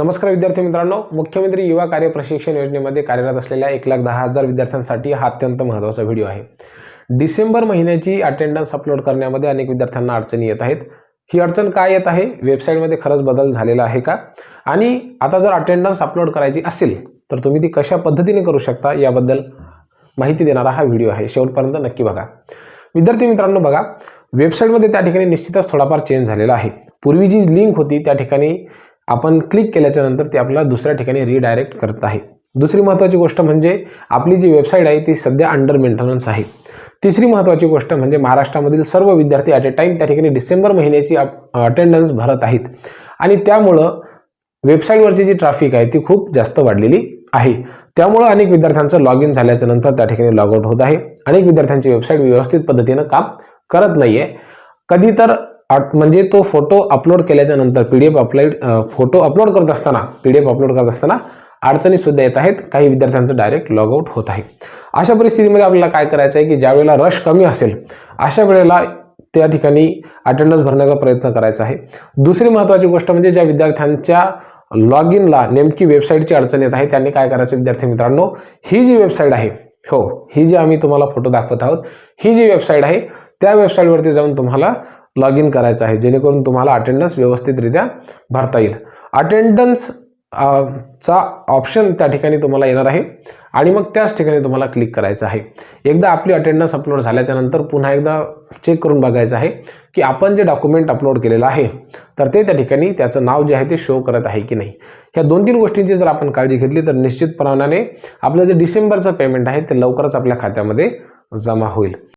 नमस्कार विद्यार्थी मित्रांनो. मुख्यमंत्री युवा कार्य प्रशिक्षण योजनेमध्ये कार्यरत असलेल्या एक लाख दहा हजार विद्यार्थ्यांसाठी हा अत्यंत महत्त्वाचा व्हिडिओ आहे. डिसेंबर महिन्याची अटेंडन्स अपलोड करण्यामध्ये अनेक विद्यार्थ्यांना अडचणी येत आहेत. ही अडचण काय येत आहे? वेबसाईटमध्ये खरंच बदल झालेला आहे का? आणि आता जर अटेंडन्स अपलोड करायची असेल तर तुम्ही ती कशा पद्धतीने करू शकता? याबद्दल माहिती देणारा हा व्हिडिओ आहे. शेवटपर्यंत नक्की बघा. विद्यार्थी मित्रांनो बघा. वेबसाईटमध्ये त्या ठिकाणी निश्चितच थोडाफार चेंज झालेला आहे. पूर्वी जी लिंक होती त्या ठिकाणी आपण क्लिक केल्याच्यानंतर ते ती आपल्याला दुसऱ्या ठिकाणी रिडायरेक्ट करत आहे. दुसरी महत्त्वाची गोष्ट म्हणजे आपली जी वेबसाईट आहे ती सध्या अंडर मेंटेनन्स आहे. तिसरी महत्त्वाची गोष्ट म्हणजे महाराष्ट्रामधील सर्व विद्यार्थी ॲट ए टाईम त्या ठिकाणी डिसेंबर महिन्याची अटेंडन्स भरत आहेत. आणि त्यामुळं वेबसाईटवरची जी ट्रॅफिक आहे ती खूप जास्त वाढलेली आहे. त्यामुळं अनेक विद्यार्थ्यांचं लॉग इन झाल्याच्यानंतर त्या ठिकाणी लॉग आउट होत आहे. अनेक विद्यार्थ्यांची वेबसाईट व्यवस्थित पद्धतीनं काम करत नाही आहे कधी तर म्हणजे तो फोटो अपलोड केल्याच्यानंतर P D F upload photo upload करत असताना पी डी एफ अपलोड करत असताना अडचणी सुद्धा येत आहेत. काही विद्यार्थ्यांचं डायरेक्ट लॉगआउट होत आहे. अशा परिस्थितीमध्ये आपल्याला काय करायचं आहे की ज्या वेळेला रश कमी असेल अशा वेळेला त्या ठिकाणी अटेंडन्स भरण्याचा प्रयत्न करायचा आहे. दुसरी महत्त्वाची गोष्ट म्हणजे ज्या विद्यार्थ्यांच्या लॉग इनला नेमकी वेबसाईटची अडचण येत आहे त्यांनी काय करायचं विद्यार्थी मित्रांनो? ही जी वेबसाईट आहे हो ही जी आम्ही तुम्हाला फोटो दाखवत आहोत ही जी वेबसाईट आहे त्या वेबसाईटवरती जाऊन तुम्हाला लॉग इन करायचं आहे जेणेकरून तुम्हाला अटेंडन्स व्यवस्थितरित्या भरता येईल. अटेंडन्स चा ऑप्शन त्या ठिकाणी तुम्हाला येणार आहे आणि मग त्याच ठिकाणी तुम्हाला क्लिक करायचं आहे. एकदा आपली अटेंडन्स अपलोड झाल्याच्यानंतर पुन्हा एकदा चेक करून बघायचं आहे की आपण जे डॉक्युमेंट अपलोड केलेलं आहे तर ते त्या ठिकाणी त्याचं नाव जे आहे ते शो करत आहे की नाही. ह्या दोन तीन गोष्टींची जर आपण काळजी घेतली तर निश्चितपणाने आपलं जे डिसेंबरचं पेमेंट आहे ते लवकरच आपल्या खात्यामध्ये जमा होईल.